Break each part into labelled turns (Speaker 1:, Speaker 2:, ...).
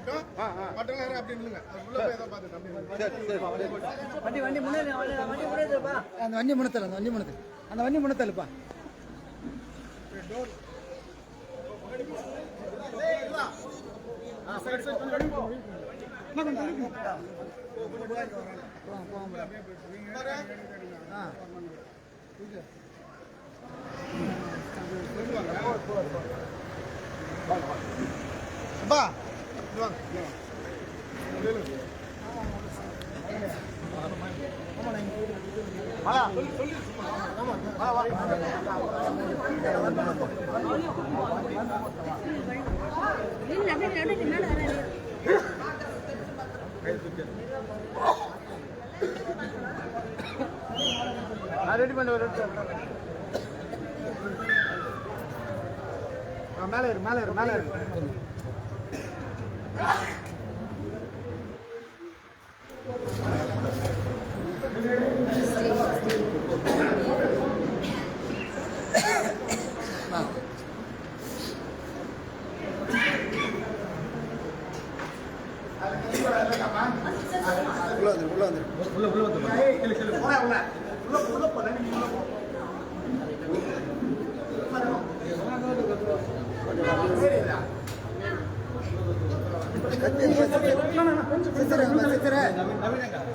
Speaker 1: தான் பார்த்துட்டு அப்படி
Speaker 2: சரி சரி
Speaker 3: வண்டி வண்டி முன்னாடி
Speaker 4: அந்த வண்டி முனத்தல் அந்த வண்டி முனத்தல் அந்த வண்டி முனத்தல்ப்பா
Speaker 1: ஆ சரி சரி கொஞ்சம் வெளிய போ. பாரு.
Speaker 4: ஆ.
Speaker 1: அப்பா இங்க வாங்க இங்க வாங்க. வேலு. ஆ, சொல்லு, சொல்லு, சும்மா. ஆமா, வா, வா.
Speaker 5: இல்லை அப்படியே அப்படியே மேலே வர
Speaker 4: நான் ரெடி பண்ணி ஒரு மேலே இரு மேலே இரு மேலே இரு உள்ள வந்துரு உள்ள வந்துரு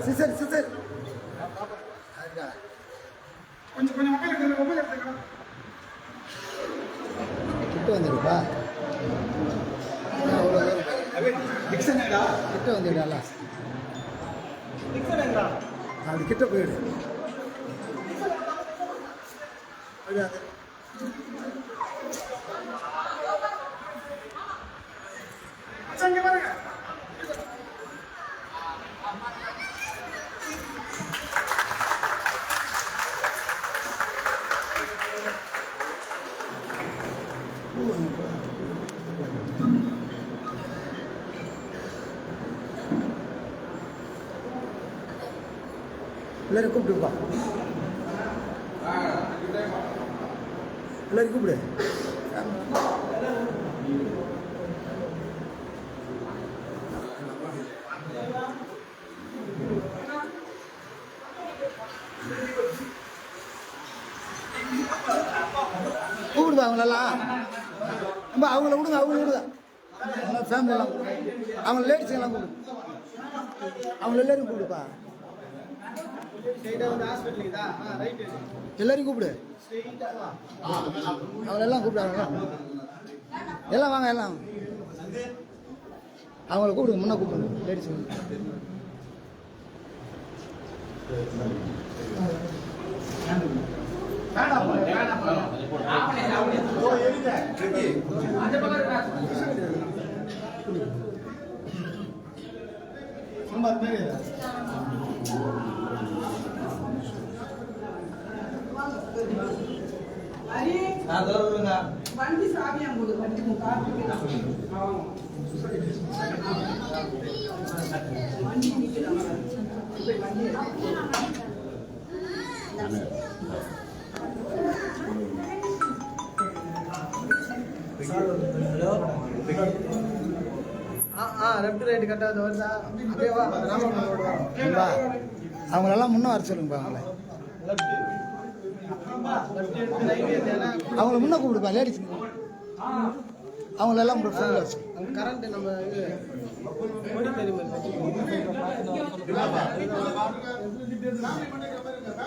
Speaker 4: சிசர் சிசர்
Speaker 1: கொஞ்சம் கொஞ்சம் மொபைல் எடுத்துங்க மொபைல் எடுத்துங்க
Speaker 4: கிட்ட வந்துருப்பா கிட்ட வந்துடா கிட்ட போயிடு. எல்லாரும் கூப்பிடுப்பா எல்லாரும் கூப்பிடு. கூப்பிடுதா அவங்களெல்லாம்? அம்மா அவங்கள விடுங்க அவங்கள விடுங்க. ஃபேமிலியெல்லாம் அவங்கள அவங்க லேடிஸ் கூப்பிடு. அவங்கள எல்லாரும் கூப்பிடுப்பா. எல்லாரையும் கூப்பிடு. அவங்கள எல்லாம் கூப்பிடு எல்லாம் வாங்க எல்லாம். அவங்கள கூப்பிடுங்க முன்னே கூப்பிடுங்க. லேடிஸ்
Speaker 6: வண்டி சாவியா போது வண்டி வண்டி நிக்கிறாங்க போய்
Speaker 4: அவங்களெல்லாம் முன்ன வர சொல்லுங்கப்பா அவங்கள. அவங்கள முன்ன கூப்பிடுப்பா லேடிஸ் அவங்களெல்லாம் ஃப்ரெண்ட்ல வச்சு.
Speaker 3: அங்கே கரண்ட் நம்ம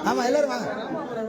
Speaker 4: ஆமாம் எல்லாரும் வாங்க.
Speaker 3: ராமபுரம்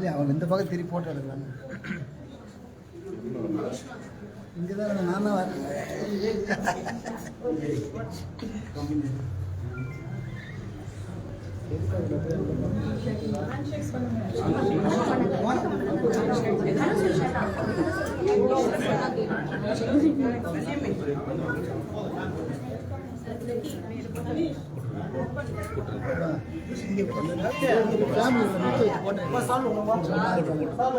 Speaker 4: இல்லையா அவன் இந்த பக்கம் திருப்பி போட்டோ எடுக்கலாம் இங்கே தான் நானும் வரேன்
Speaker 5: பண்ணுங்க
Speaker 4: ஃபேமிலி நிற்க வச்சு போட்டேன்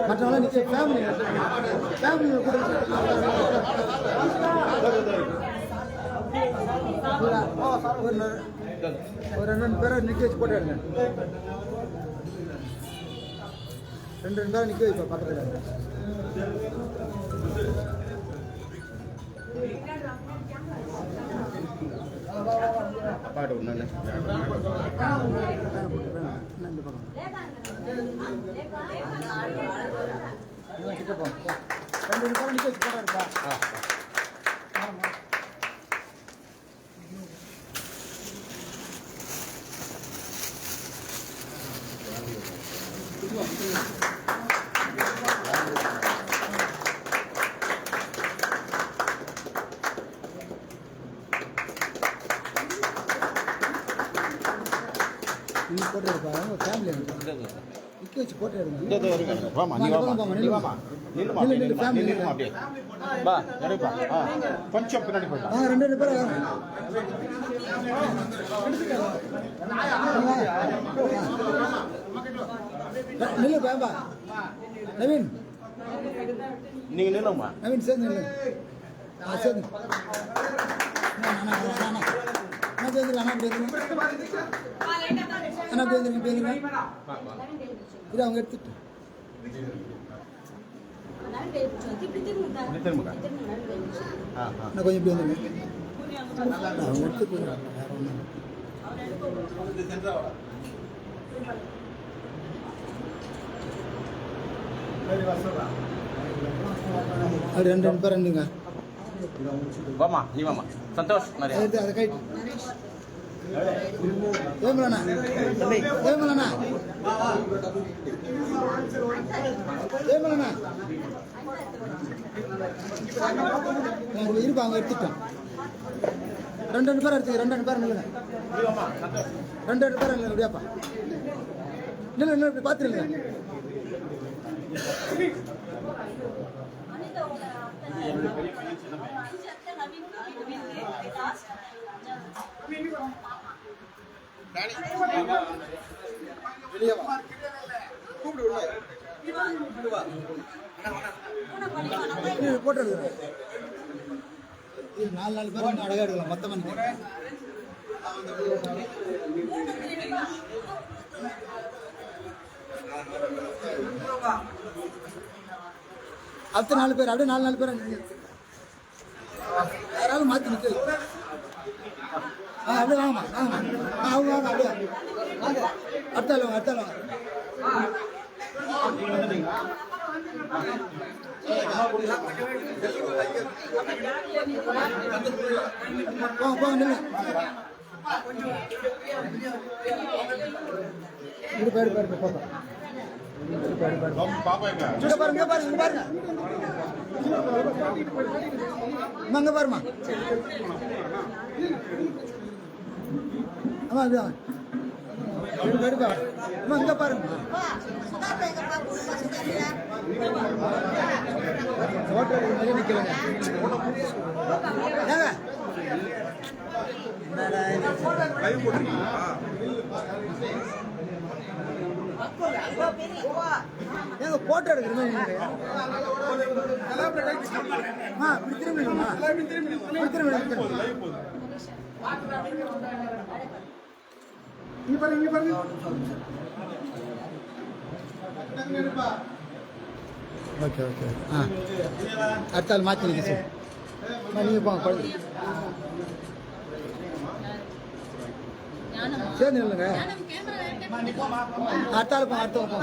Speaker 4: மற்றவங்களாம் நிற்க ஃபேமிலி ஃபேமிலி கூட ஒரு ந- ஒரு ரெண்டு பேரை நிற்க வச்சு போட்டோ எடுங்க ரெண்டு ரெண்டு பேரை நிற்க வைப்பா பக்கத்தில்
Speaker 2: அப்பாட்ட ஒன்று
Speaker 4: இந்த பக்கம் ரெண்டு ரெண்டு பேரை நிற்க வச்சு நீ போட்டோ எடுப்பா ஃபேமிலி நிற்க வச்சு போட்டோ எடுங்க
Speaker 2: வாமா நீ வாமா நீ வாமா நில்லுமா
Speaker 4: நில்லு, நில்லு, family
Speaker 2: நில்லுமா அப்படியே. வா நடைப்பா ஆ கொஞ்சம் பின்னாடி போயிடலாம்
Speaker 4: வாங்க ரெண்டு ரெண்டு வாங்க நில்லு பேம்பா. நவீன்.
Speaker 2: நீங்க நில்லுமா?
Speaker 4: நவீன் சேர்ந்து நில்லு. ஆ சேர்ந்து. அண்ணா, அண்ணா, அண்ணா, அண்ணா. அண்ணா பேந்துருங்க அண்ணா பேந்துருங்க அண்ணா பேந்துருங்க பேந்துருங்க இது அவங்க எடுத்துட்டு
Speaker 2: திரும்புங்க. ஆ ஆ
Speaker 4: அண்ணா கொஞ்சம் இப்படி வந்துருங்க அவங்க எடுத்து போயிடுறாங்க வேற ஒன்றும் அப்படி ரெண்டு ரெண்டு பேர் ரெண்டுங்க
Speaker 2: வாமா நீ வாமா. சந்தோஷ்
Speaker 4: இருப்பாங்க எடுத்துட்டோம் ரெண்டு ரெண்டு பேர் எடுத்துக்க ரெண்டு ரெண்டு பேர் நில்லுங்க. ரெண்டு ரெண்டு பேர் நில்லுங்க அப்படியாப்பா. நில்லு நில்லு இப்படி பார்த்துருங்க போட்டு நாலு நாலு பேர் அழகா எடுக்கலாம் மொத்தமாக அடுத்த நாலு பேர் அப்படியே நாலு நாலு பேர் நில்லுங்க. யாராவது மாற்றி நிற்க ஆ அப்படியே வாங்கம்மா வாங்கம்மா ஆ அவங்க வாங்க அப்படியே வாங்க. அடுத்த ஆள் வாங்க அடுத்த ஆள் வாங்க. போங்க போங்க நில்லு. இங்க பாரு பாருங்க பாருங்க பாருங்க. இங்க பாருமா அம்மா இங்க பாருங்க. ஹோட்டல் நிக்கலங்க ஏங்க. ஏங்க போட்டோ எடுக்கிற மாதிரி. ஆ இப்படி திரும்பி
Speaker 1: இங்க பாருங்க இங்க பாருங்க.
Speaker 4: Okay okay. ஆ. அடுத்த ஆள் மாற்றி நிற்க சார். நீங்கள் போங்க குழந்தை. சேர்ந்து இல்லைங்க அடுத்த ஆள் அடுத்த ஆள்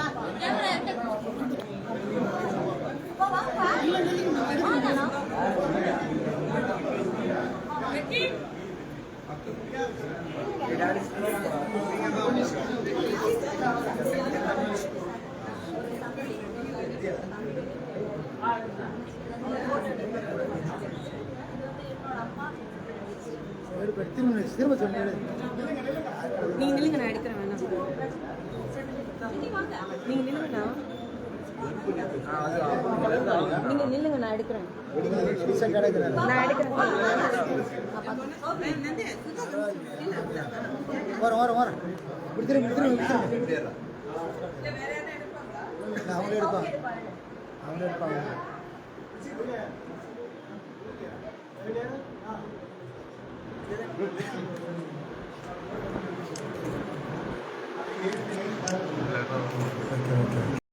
Speaker 4: திரும்ப திரும்ப சொல்லி
Speaker 5: நீங்க நில்லுங்க நான் எடுக்கிறேன் வேணாம். நீங்க நில்லுங்கண்ணா
Speaker 4: நீங்க நில்லுங்க நான் எடுக்கிறேன்.
Speaker 7: Okay, okay.